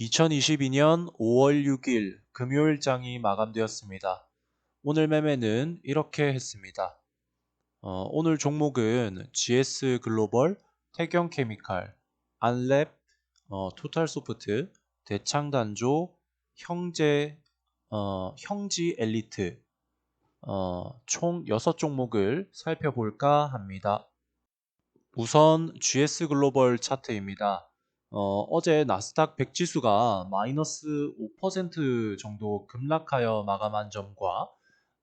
2022년 5월 6일 금요일장이 마감되었습니다. 오늘 매매는 이렇게 했습니다. 어, 오늘 종목은 GS 글로벌, 태경 케미칼, 안랩, 어, 토탈소프트, 대창단조, 형제, 어, 형지 엘리트 어, 총 6종목을 살펴볼까 합니다. 우선 GS 글로벌 차트입니다. 어, 제 나스닥 100 지수가 마이너스 5% 정도 급락하여 마감한 점과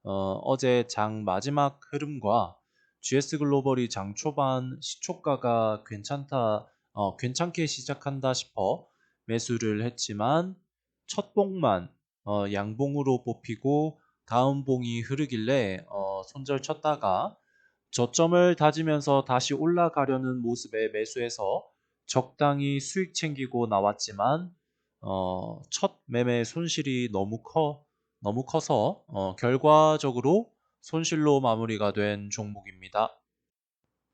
어, 제장 마지막 흐름과 GS 글로벌이 장 초반 시초가가 괜찮다, 어, 괜찮게 시작한다 싶어 매수를 했지만 첫 봉만 어, 양봉으로 뽑히고 다음 봉이 흐르길래 어, 손절 쳤다가 저점을 다지면서 다시 올라가려는 모습에 매수해서 적당히 수익 챙기고 나왔지만 어, 첫 매매 손실이 너무 커 너무 커서 어, 결과적으로 손실로 마무리가 된 종목입니다.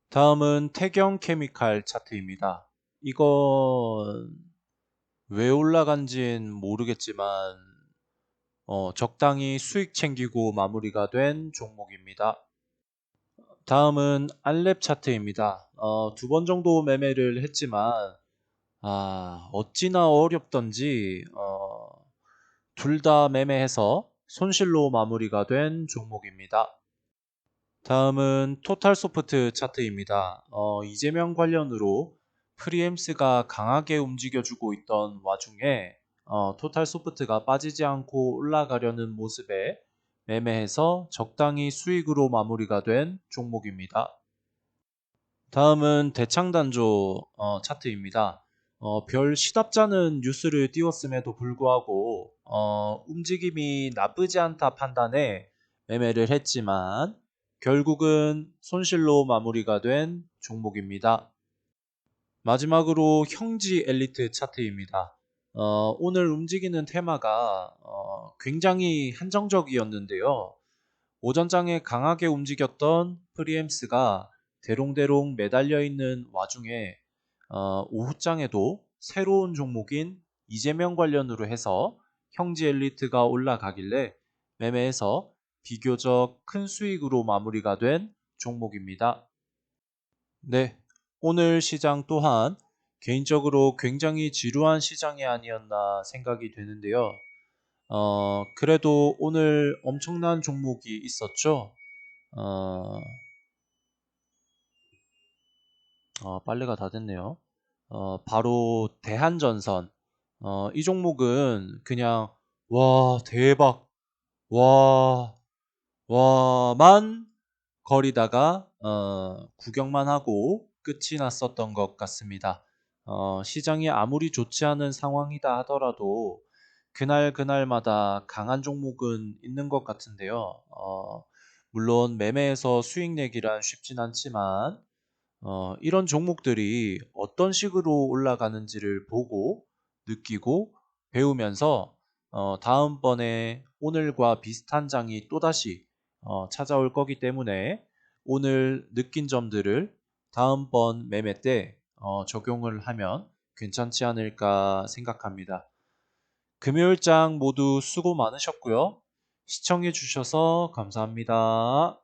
다음은 태경 케미칼 차트입니다. 이건 왜 올라간진 모르겠지만 어, 적당히 수익 챙기고 마무리가 된 종목입니다. 다음은 알랩 차트입니다. 어, 두 번 정도 매매를 했지만 아, 어찌나 어렵던지 어, 둘 다 매매해서 손실로 마무리가 된 종목입니다. 다음은 토탈 소프트 차트입니다. 어, 이재명 관련으로 프리엠스가 강하게 움직여주고 있던 와중에 어, 토탈 소프트가 빠지지 않고 올라가려는 모습에 매매해서 적당히 수익으로 마무리가 된 종목입니다. 다음은 대창단조 어, 차트입니다. 어, 별 시답잖은 뉴스를 띄웠음에도 불구하고 어, 움직임이 나쁘지 않다 판단에 매매를 했지만 결국은 손실로 마무리가 된 종목입니다. 마지막으로 형지 엘리트 차트입니다. 어, 오늘 움직이는 테마가 어, 굉장히 한정적이었는데요. 오전장에 강하게 움직였던 프리엠스가 대롱대롱 매달려 있는 와중에 어, 오후장에도 새로운 종목인 이재명 관련으로 해서 형지 엘리트가 올라가길래 매매해서 비교적 큰 수익으로 마무리가 된 종목입니다. 네, 오늘 시장 또한 개인적으로 굉장히 지루한 시장이 아니었나 생각이 되는데요. 어, 그래도 오늘 엄청난 종목이 있었죠. 어, 어, 빨래가 다 됐네요. 어, 바로 대한전선. 어, 이 종목은 그냥 와 대박 와 와만 거리다가 어, 구경만 하고 끝이 났었던 것 같습니다. 어, 시장이 아무리 좋지 않은 상황이다 하더라도 그날 그날마다 강한 종목은 있는 것 같은데요. 어, 물론 매매에서 수익 내기란 쉽진 않지만 어, 이런 종목들이 어떤 식으로 올라가는지를 보고 느끼고 배우면서 어, 다음번에 오늘과 비슷한 장이 또다시 어, 찾아올 거기 때문에 오늘 느낀 점들을 다음번 매매 때 어, 적용을 하면 괜찮지 않을까 생각합니다. 금요일장 모두 수고 많으셨고요. 시청해 주셔서 감사합니다.